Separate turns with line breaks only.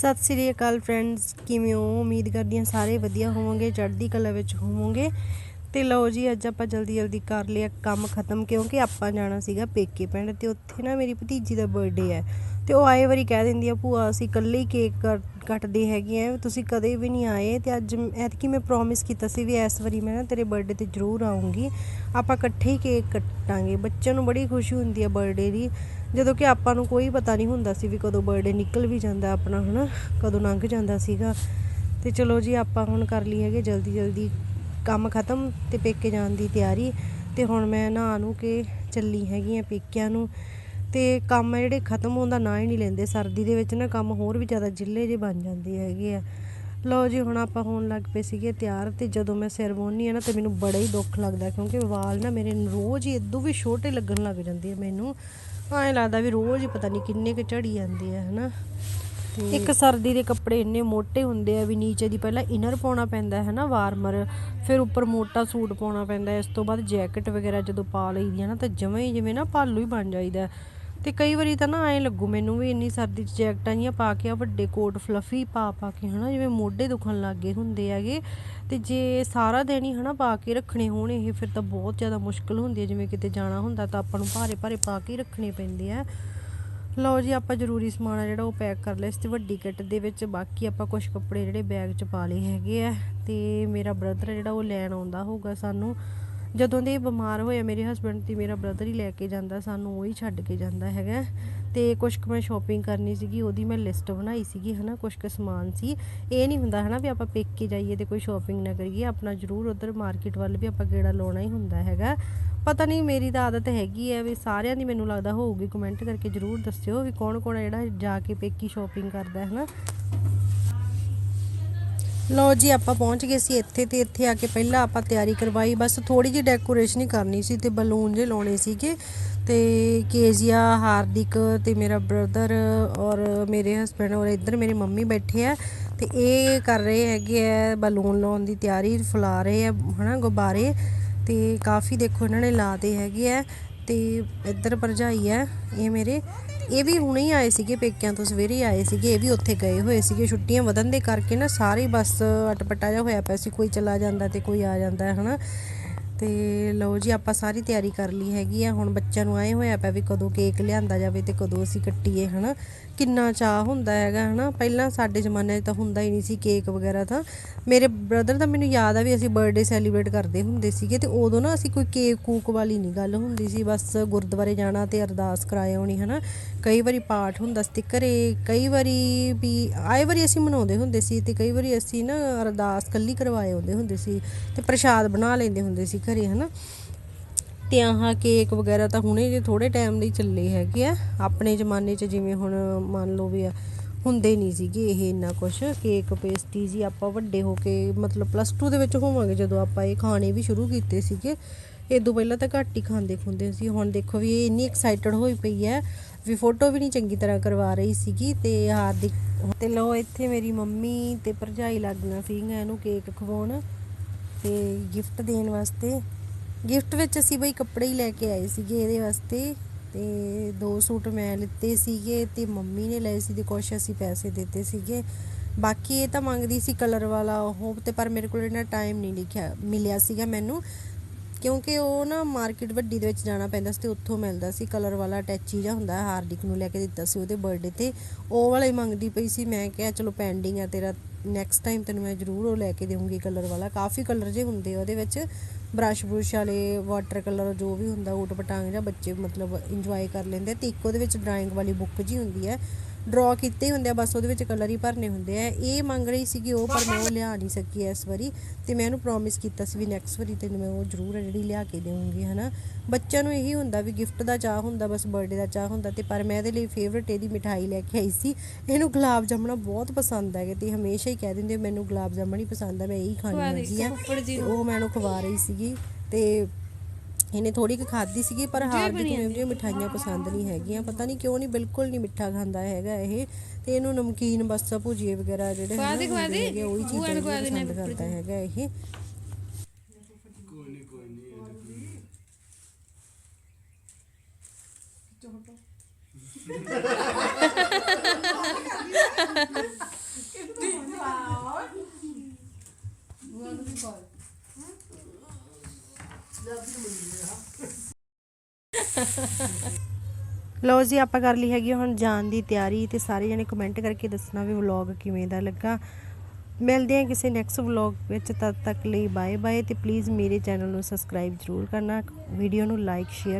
ਸਤਿ ਸ੍ਰੀ ਅਕਾਲ friends ਕਿਵੇਂ ਹੋ? ਉਮੀਦ ਕਰਦੀ ਹਾਂ ਸਾਰੇ ਵਧੀਆ ਹੋਵੋਗੇ, ਚੜ੍ਹਦੀ ਕਲਾ ਵਿੱਚ ਹੋਵੋਗੇ। ਤੇ ਲਓ ਜੀ, ਅੱਜ ਆਪਾਂ ਜਲਦੀ ਜਲਦੀ ਕਰ ਲਿਆ ਕੰਮ ਖਤਮ, ਕਿਉਂਕਿ ਆਪਾਂ ਜਾਣਾ ਸੀਗਾ ਪੇਕੇ ਪਿੰਡ ਤੇ ਉੱਥੇ ਨਾ ਮੇਰੀ ਭਤੀਜੀ ਦਾ ਬਰਥਡੇ ਹੈ। ਤੇ ਉਹ ਆਏ ਵਾਰੀ ਕਹਿ ਦਿੰਦੀ ਆ, ਭੂਆ, ਅਸੀਂ ਇਕੱਲੇ ਹੀ ਕੇਕ ਕੱਟ- ਕੱਟਦੇ ਹੈਗੇ ਆ, ਤੁਸੀਂ ਕਦੇ ਵੀ ਨਹੀਂ ਆਏ ਤੇ ਅੱਜ ਐਤਕੀ ਮੈਂ ਪ੍ਰੋਮਿਸ ਕੀਤਾ ਸੀ ਵੀ ਇਸ ਵਾਰੀ ਮੈਂ ਨਾ ਤੇਰੇ ਬਰਥਡੇ ਤੇ ਜ਼ਰੂਰ ਆਉਂਗੀ ਆਪਾਂ ਇਕੱਠੇ ਹੀ ਕੇਕ ਕੱਟਾਂਗੇ। ਬੱਚਿਆਂ ਨੂੰ ਬੜੀ ਖੁਸ਼ੀ ਹੁੰਦੀ ਹੈ ਬਰਥਡੇ ਦੀ। ਜਦੋਂ ਕਿ ਆਪਾਂ ਨੂੰ ਕੋਈ ਪਤਾ ਨਹੀਂ ਹੁੰਦਾ ਸੀ ਵੀ ਕਦੋਂ ਬਰਥਡੇ ਨਿਕਲ ਵੀ ਜਾਂਦਾ ਆਪਣਾ, ਹਨਾ? ਕਦੋਂ ਲੰਘ ਜਾਂਦਾ ਸੀਗਾ। ਤੇ ਚਲੋ ਜੀ, ਆਪਾਂ ਹੁਣ ਕਰ ਲਈ ਹੈਗੇ ਜਲਦੀ ਜਲਦੀ ਕੰਮ ਖਤਮ ਤੇ ਪੇਕੇ ਜਾਣ ਦੀ ਤਿਆਰੀ। ਤੇ ਹੁਣ ਮੈਂ ਨਹਾ ਨੂੰ ਕੇ ਚੱਲੀ ਹੈਗੀ ਆ ਪੇਕਿਆਂ ਨੂੰ। ਤੇ ਕੰਮ ਆ ਜਿਹੜੇ ਖਤਮ ਹੋਣ ਦਾ ਨਾਂ ਹੀ ਨਹੀਂ ਲੈਂਦੇ। ਸਰਦੀ ਦੇ ਵਿੱਚ ਨਾ ਕੰਮ ਹੋਰ ਵੀ ਜ਼ਿਆਦਾ ਜਿੱਲੇ ਜੇ ਬਣ ਜਾਂਦੇ ਹੈਗੇ ਆ। ਲਓ ਜੀ ਹੁਣ ਆਪਾਂ ਹੋਣ ਲੱਗ ਪਏ ਸੀਗੇ ਤਿਆਰ ਤੇ ਜਦੋਂ ਮੈਂ ਸਿਰ ਵਾਹੁੰਦੀ ਆ ਨਾ ਤੇ ਮੈਨੂੰ ਬੜਾ ਹੀ ਦੁੱਖ ਲੱਗਦਾ ਕਿਉਂਕਿ ਵਾਲ ਨਾ ਮੇਰੇ ਰੋਜ਼ ਹੀ ਇਦੋਂ ਵੀ ਛੋਟੇ ਲੱਗਣ ਲੱਗ ਜਾਂਦੇ ਆ ਮੈਨੂੰ। ਐਂ ਲੱਗਦਾ ਵੀ ਰੋਜ਼ ਹੀ ਪਤਾ ਨਹੀਂ ਕਿੰਨੇ ਕੁ ਝੜੀ ਜਾਂਦੇ ਆ ਹਨਾ? ਇੱਕ ਸਰਦੀ ਦੇ ਕੱਪੜੇ ਇੰਨੇ ਮੋਟੇ ਹੁੰਦੇ ਆ ਵੀ ਨੀਚੇ ਦੀ ਪਹਿਲਾਂ ਇਨਰ ਪਾਉਣਾ ਪੈਂਦਾ ਹੈ ਨਾ ਵਾਰਮਰ। ਫਿਰ ਉੱਪਰ ਮੋਟਾ ਸੂਟ ਪਾਉਣਾ ਪੈਂਦਾ। ਇਸ ਤੋਂ ਬਾਅਦ ਜੈਕਟ ਵਗੈਰਾ ਜਦੋਂ ਪਾ ਲਈਦੀ ਆ ਨਾ ਤਾਂ ਜਮਾਂ ਹੀ ਜਿਵੇਂ ਨਾ ਭਾਲੂ ਹੀ ਬਣ ਜਾਈਦਾ। ਤੇ ਕਈ ਵਾਰੀ ਤਾਂ ਨਾ ਐਂ ਲੱਗੂ, ਮੈਨੂੰ ਵੀ ਇੰਨੀ ਸਰਦੀ 'ਚ ਜੈਕਟਾਂ ਜੀਆਂ ਪਾ ਕੇ ਆ, ਵੱਡੇ ਕੋਟ ਫਲਫੀ ਪਾ ਪਾ ਕੇ ਹਨਾ, ਜਿਵੇਂ ਮੋਢੇ ਦੁਖਣ ਗਏ ਹੁੰਦੇ ਹੈਗੇ। ਤੇ ਜੇ ਸਾਰਾ ਦਿਨ ਹੀ ਹਨਾ ਪਾ ਕੇ ਰੱਖਣੇ ਹੋਣ, ਇਹ ਫਿਰ ਤਾਂ ਬਹੁਤ ਜ਼ਿਆਦਾ ਮੁਸ਼ਕਲ ਹੁੰਦੀ ਹੈ। ਜਿਵੇਂ ਕਿਤੇ ਜਾਣਾ ਹੁੰਦਾ ਤਾਂ ਆਪਾਂ ਨੂੰ ਭਾਰੇ ਭਾਰੇ ਪਾ ਕੇ ਹੀ ਰੱਖਣੇ ਪੈਂਦੇ ਆ। ਲਓ ਜੀ, ਆਪਾਂ ਜ਼ਰੂਰੀ ਸਮਾਨ ਆ ਜਿਹੜਾ ਉਹ ਪੈਕ ਕਰ ਲਿਆ। ਇਸ ਤੇ ਵੱਡੀ ਕਿੱਟ ਦੇ ਵਿੱਚ ਬਾਕੀ ਆਪਾਂ ਕੁਝ ਕੱਪੜੇ ਜਿਹੜੇ ਬੈਗ 'ਚ ਪਾ ਲਏ ਹੈਗੇ ਆ। ਤੇ ਮੇਰਾ ਬ੍ਰਦਰ ਜਿਹੜਾ ਉਹ ਲੈਣ ਆਉਂਦਾ ਹੋਊਗਾ ਸਾਨੂੰ। ਜਦੋਂ ਦੇ ਬਿਮਾਰ ਹੋਇਆ ਮੇਰੇ ਹਸਬੰਡ ਤੇ ਮੇਰਾ ਬ੍ਰਦਰ ਹੀ ਲੈ ਕੇ ਜਾਂਦਾ, ਸਾਨੂੰ ਉਹ ਹੀ ਛੱਡ ਕੇ ਜਾਂਦਾ ਹੈਗਾ। ਤੇ ਕੁਝ ਕੁ ਮੈਂ ਸ਼ਾਪਿੰਗ ਕਰਨੀ ਸੀਗੀ, ਉਹਦੀ ਮੈਂ ਲਿਸਟ ਬਣਾਈ ਸੀਗੀ, ਹਨਾ ਕੁਝ ਕੁ ਸਮਾਨ ਸੀ। ਇਹ ਨਹੀਂ ਹੁੰਦਾ ਹਨਾ ਵੀ ਆਪਾਂ ਪੇਕੇ ਜਾਈਏ ਤੇ ਕੋਈ ਸ਼ਾਪਿੰਗ ਨਾ ਕਰੀਏ, ਆਪਣਾ ਜ਼ਰੂਰ ਉਧਰ ਮਾਰਕੀਟ ਵੱਲ ਵੀ ਆਪਾਂ ਗੇੜਾ ਲਾਉਣਾ ਹੀ ਹੁੰਦਾ ਹੈਗਾ। ਪਤਾ ਨਹੀਂ ਮੇਰੀ ਤਾਂ ਆਦਤ ਹੈਗੀ ਹੈ ਵੀ ਸਾਰਿਆਂ ਦੀ ਮੈਨੂੰ ਲੱਗਦਾ ਹੋਊਗੀ ਕਮੈਂਟ ਕਰਕੇ ਜ਼ਰੂਰ ਦੱਸਿਓ ਵੀ ਕੌਣ ਕੌਣ ਜਿਹੜਾ ਜਾ ਕੇ ਪੇਕੀ ਸ਼ਾਪਿੰਗ ਕਰਦਾ ਹੈ ਨਾ। ਲਓ ਜੀ, ਆਪਾਂ ਪਹੁੰਚ ਗਏ ਸੀ ਇੱਥੇ ਤੇ ਇੱਥੇ ਆ ਕੇ ਪਹਿਲਾਂ ਆਪਾਂ ਤਿਆਰੀ ਕਰਵਾਈ। ਬਸ ਥੋੜੀ ਜਿਹੀ ਡੈਕੋਰੇਸ਼ਨ ਹੀ ਕਰਨੀ ਸੀ ਤੇ ਬਲੂਨ ਜੇ ਲਾਉਣੇ ਸੀਗੇ। ਤੇ ਕੇਜੀਆ ਹਾਰਦਿਕ ਤੇ ਮੇਰਾ ਬ੍ਰਦਰ ਔਰ ਮੇਰੇ ਹਸਬੰਡ ਔਰ ਇੱਧਰ ਮੇਰੀ ਮੰਮੀ ਬੈਠੇ ਆ ਤੇ ਇਹ ਕਰ ਰਹੇ ਹੈਗੇ ਆ ਬਲੂਨ ਲਾਉਣ ਦੀ ਤਿਆਰੀ, ਫੁਲਾ ਰਹੇ ਆ, ਹਨਾ, ਗੁਬਾਰੇ। ਤੇ ਕਾਫੀ ਦੇਖੋ ਇਹਨਾਂ ਨੇ ਲਾਤੇ ਹੈਗੇ ਆ ਤੇ ਇੱਧਰ ਭਰਜਾਈ ਆ, ਇਹ ਮੇਰੇ। ਇਹ ਵੀ ਹੁਣੇ ਹੀ ਆਏ ਸੀਗੇ, ਪੇਕਿਆਂ ਤੋਂ ਸਵੇਰੇ ਹੀ ਆਏ ਸੀਗੇ, ਇਹ ਵੀ ਉੱਥੇ ਗਏ ਹੋਏ ਸੀਗੇ। ਛੁੱਟੀਆਂ ਵਧਣ ਦੇ ਕਰਕੇ ਨਾ ਸਾਰੇ ਬਸ ਅਟਪਟਾ ਜਿਹਾ ਹੋਇਆ ਪਿਆ ਸੀ, ਕੋਈ ਚਲਾ ਜਾਂਦਾ ਤੇ ਕੋਈ ਆ ਜਾਂਦਾ ਹੈ ਹਨਾ? ਤੇ ਲਓ ਜੀ, ਆਪਾਂ ਸਾਰੀ ਤਿਆਰੀ ਕਰ ਲਈ ਹੈਗੀ ਆ। ਹੁਣ ਬੱਚਿਆਂ ਨੂੰ ਆਏ ਹੋਇਆ ਪਿਆ ਵੀ ਕਦੋਂ ਕੇਕ ਲਿਆਂਦਾ ਜਾਵੇ ਤੇ ਕਦੋਂ ਅਸੀਂ ਕੱਟੀਏ, ਹਨਾ? ਕਿੰਨਾ ਚਾਹ ਹੁੰਦਾ ਹੈਗਾ, ਹਨਾ? ਪਹਿਲਾਂ ਸਾਡੇ ਜ਼ਮਾਨੇ 'ਚ ਤਾਂ ਹੁੰਦਾ ਹੀ ਨਹੀਂ ਸੀ ਕੇਕ ਵਗੈਰਾ ਤਾਂ। ਮੇਰੇ ਬ੍ਰਦਰ ਦਾ ਮੈਨੂੰ ਯਾਦ ਆ ਵੀ ਅਸੀਂ ਬਰਥਡੇ ਸੈਲੀਬ੍ਰੇਟ ਕਰਦੇ ਹੁੰਦੇ ਸੀਗੇ ਤੇ ਉਦੋਂ ਨਾ ਅਸੀਂ ਕੋਈ ਕੇਕ ਕੂਕ ਵਾਲੀ ਨਹੀਂ ਗੱਲ ਹੁੰਦੀ ਸੀ। ਬਸ ਗੁਰਦੁਆਰੇ ਜਾਣਾ ਤੇ ਅਰਦਾਸ ਕਰਾਏ ਆਉਣੀ ਹਨਾ? ਕਈ ਵਾਰੀ ਪਾਠ ਹੁੰਦਾ ਸੀ ਤੇ ਘਰੇ, ਕਈ ਵਾਰੀ ਵੀ ਆਏ ਵਾਰੀ ਅਸੀਂ ਮਨਾਉਂਦੇ ਹੁੰਦੇ ਸੀ ਤੇ ਕਈ ਵਾਰੀ ਅਸੀਂ ਨਾ ਅਰਦਾਸ ਕੱਲੀ ਕਰਵਾਏ ਆਉਂਦੇ ਹੁੰਦੇ ਸੀ ਤੇ ਪ੍ਰਸ਼ਾਦ ਬਣਾ ਲੈਂਦੇ ਹੁੰਦੇ ਸੀ ਘਰੇ ਹਨਾ? ਤੇ ਆਹ ਕੇਕ ਵਗੈਰਾ ਤਾਂ ਹੁਣੇ ਜੇ ਥੋੜੇ ਟਾਈਮ ਲਈ ਚੱਲੇ ਹੈਗੇ ਆ। ਆਪਣੇ ਜ਼ਮਾਨੇ 'ਚ ਜਿਵੇਂ ਹੁਣ ਮੰਨ ਲਓ ਵੀ ਆ, ਹੁੰਦੇ ਨਹੀਂ ਸੀਗੇ ਇਹ ਇੰਨਾ ਕੁਝ ਕੇਕ ਪੇਸਟੀ ਜੀ ਆਪਾਂ ਵੱਡੇ ਹੋ ਕੇ ਮਤਲਬ ਪਲੱਸ 2 ਦੇ ਵਿੱਚ ਹੋਵਾਂਗੇ ਜਦੋਂ ਆਪਾਂ ਇਹ ਖਾਣੇ ਵੀ ਸ਼ੁਰੂ ਕੀਤੇ ਸੀਗੇ। ਇਦੋਂ ਪਹਿਲਾਂ ਤਾਂ ਘੱਟ ਹੀ ਖਾਂਦੇ ਖੁੰਦੇ ਸੀ। ਹੁਣ ਦੇਖੋ ਵੀ ਇਹ ਇੰਨੀ ਐਕਸਾਈਟਡ ਹੋਈ ਪਈ ਹੈ ਵੀ ਫੋਟੋ ਵੀ ਨਹੀਂ ਚੰਗੀ ਤਰ੍ਹਾਂ ਕਰਵਾ ਰਹੀ ਸੀਗੀ ਤੇ ਹਾਰਦਿਕ ਤੇ ਲੋ ਇੱਥੇ ਮੇਰੀ ਮੰਮੀ ਤੇ ਭਰਜਾਈ ਲੱਗਣਾ ਸੀਗੀਆਂ ਇਹਨੂੰ ਕੇਕ ਖਵਾਉਣ। ਤੇ ਗਿਫਟ ਦੇਣ ਵਾਸਤੇ। ਗਿਫਟ ਵਿੱਚ ਅਸੀਂ ਬਈ ਕੱਪੜੇ ਹੀ ਲੈ ਕੇ ਆਏ ਸੀਗੇ ਇਹਦੇ ਵਾਸਤੇ ਤੇ ਦੋ ਸੂਟ ਮੈਂ ਲਿੱਤੇ ਸੀਗੇ ਤੇ ਮੰਮੀ ਨੇ ਲਏ ਸੀ ਤੇ ਕੁਛ ਅਸੀਂ ਪੈਸੇ ਦਿੱਤੇ ਸੀਗੇ। ਬਾਕੀ ਇਹ ਤਾਂ ਮੰਗਦੀ ਸੀ ਕਲਰ ਵਾਲਾ ਉਹ ਤੇ ਪਰ ਮੇਰੇ ਕੋਲ ਇਹਨਾਂ ਟਾਈਮ ਨਹੀਂ ਲਿਖਿਆ, ਮਿਲਿਆ ਸੀਗਾ ਮੈਨੂੰ। ਕਿਉਂਕਿ ਉਹ ਨਾ ਮਾਰਕੀਟ ਵੱਡੀ ਦੇ ਵਿੱਚ ਜਾਣਾ ਪੈਂਦਾ ਸੀ ਤੇ ਉੱਥੋਂ ਮਿਲਦਾ ਸੀ ਕਲਰ ਵਾਲਾ ਅਟੈਚੀ ਜਿਹਾ ਹੁੰਦਾ ਹਾਰਡਿਕ ਨੂੰ ਲੈ ਕੇ ਦਿੱਤਾ ਸੀ ਉਹਦੇ ਬਰਥਡੇ ਤੇ। ਉਹ ਵਾਲਾ ਹੀ ਮੰਗਦੀ ਪਈ ਸੀ, ਮੈਂ ਕਿਹਾ ਚਲੋ ਪੈਂਡਿੰਗ ਆ ਤੇਰਾ ਨੈਕਸਟ ਟਾਈਮ ਤੈਨੂੰ ਮੈਂ ਜ਼ਰੂਰ ਉਹ ਲੈ ਕੇ ਦੇਵਾਂਗੀ ਕਲਰ ਵਾਲਾ। ਕਾਫੀ ਕਲਰ ਜੇ ਹੁੰਦੇ ਆ, ਉਹਦੇ ਵਿੱਚ ਬ੍ਰਸ਼ ਬਰੁਸ਼ ਵਾਲੇ ਵਾਟਰ ਕਲਰ ਜੋ ਵੀ ਹੁੰਦਾ ਊਟ ਪਟਾਂਗ ਜਾਂ ਬੱਚੇ ਮਤਲਬ ਇੰਜੋਏ ਕਰ ਲੈਂਦੇ ਆ। ਤੇ ਇੱਕ ਉਹਦੇ ਵਿੱਚ ਡਰਾਇੰਗ ਵਾਲੀ ਬੁੱਕ ਜੀ ਹੁੰਦੀ ਹੈ ਡਰਾ ਕੀਤੇ ਹੀ ਹੁੰਦੇ ਆ ਬਸ ਉਹਦੇ ਵਿੱਚ ਕਲਰ ਹੀ ਭਰਨੇ ਹੁੰਦੇ ਆ। ਇਹ ਮੰਗ ਰਹੀ ਸੀਗੀ ਉਹ ਪਰ ਮੈਂ ਉਹ ਲਿਆ ਨਹੀਂ ਸਕੀ ਇਸ ਵਾਰੀ। ਤੇ ਮੈਂ ਇਹਨੂੰ ਪ੍ਰੋਮਿਸ ਕੀਤਾ ਸੀ ਵੀ ਨੈਕਸਟ ਵਾਰੀ ਤੈਨੂੰ ਮੈਂ ਉਹ ਜ਼ਰੂਰ ਹੈ ਜਿਹੜੀ ਲਿਆ ਕੇ ਦੇਵਾਂਗੀ ਹਨਾ। ਬੱਚਿਆਂ ਨੂੰ ਇਹੀ ਹੁੰਦਾ ਵੀ ਗਿਫਟ ਦਾ ਚਾਹ ਹੁੰਦਾ ਬਸ ਬਰਥਡੇ ਦਾ ਚਾਹ ਹੁੰਦਾ ਤੇ ਪਰ ਮੈਂ ਇਹਦੇ ਲਈ ਫੇਵਰਟ ਇਹਦੀ ਮਿਠਾਈ ਲੈ ਕੇ ਆਈ ਸੀ। ਇਹਨੂੰ ਗੁਲਾਬ ਜਾਮਣਾ ਬਹੁਤ ਪਸੰਦ ਹੈਗੇ ਤੇ ਹਮੇਸ਼ਾ ਹੀ ਕਹਿ ਦਿੰਦੇ ਮੈਨੂੰ ਗੁਲਾਬ ਜਾਮਣ ਹੀ ਪਸੰਦ ਹੈ ਮੈਂ ਇਹੀ ਖਾਣੀ ਹੈਗੀ ਆ। ਉਹ ਮੈਂ ਇਹਨੂੰ ਖਵਾ ਰਹੀ ਸੀਗੀ ਤੇ ਇਹਨੇ ਥੋੜੀ ਕੁ ਖਾਦੀ ਸੀਗੀ ਪਰ ਹਾਰਦਿਕ ਨੂੰ ਵੀ ਮਿਠਾਈਆਂ ਪਸੰਦ ਨਹੀਂ ਹੈਗੀਆਂ। ਪਤਾ ਨਹੀਂ ਕਿਉਂ ਨਹੀਂ ਬਿਲਕੁਲ ਨਹੀਂ ਮਿੱਠਾ ਖਾਂਦਾ ਹੈਗਾ ਇਹ। ਤੇ ਇਹਨੂੰ ਨਮਕੀਨ ਬਸਤਾ ਭੁਜੀਏ ਵਗੈਰਾ ਜਿਹੜੇ ਹੈਗੇ ਉਹੀ ਚੀਜ਼ਾਂ ਪਸੰਦ ਕਰਦਾ ਹੈਗਾ ਇਹ। ਕਿੰਨੀ ਵਾਹ। ਉਹ ਨੂੰ ਕੋਲ ਲੋ ਜੀ, ਆਪਾਂ ਕਰ ਲਈ ਹੈਗੀ ਹੁਣ ਜਾਣ ਦੀ ਤਿਆਰੀ ਤੇ ਸਾਰੇ ਜਣੇ ਕਮੈਂਟ ਕਰਕੇ ਦੱਸਣਾ ਵੀ ਵਲੌਗ ਕਿਵੇਂ ਦਾ ਲੱਗਾ। ਮਿਲਦੇ ਹਾਂ ਕਿਸੇ ਨੈਕਸਟ ਵਲੌਗ ਵਿੱਚ, ਤਦ ਤੱਕ ਲਈ ਬਾਏ ਬਾਏ ਤੇ ਪਲੀਜ਼ ਮੇਰੇ ਚੈਨਲ ਨੂੰ ਸਬਸਕ੍ਰਾਈਬ ਜ਼ਰੂਰ ਕਰਨਾ ਵੀਡੀਓ ਨੂੰ ਲਾਈਕ ਸ਼ੇਅਰ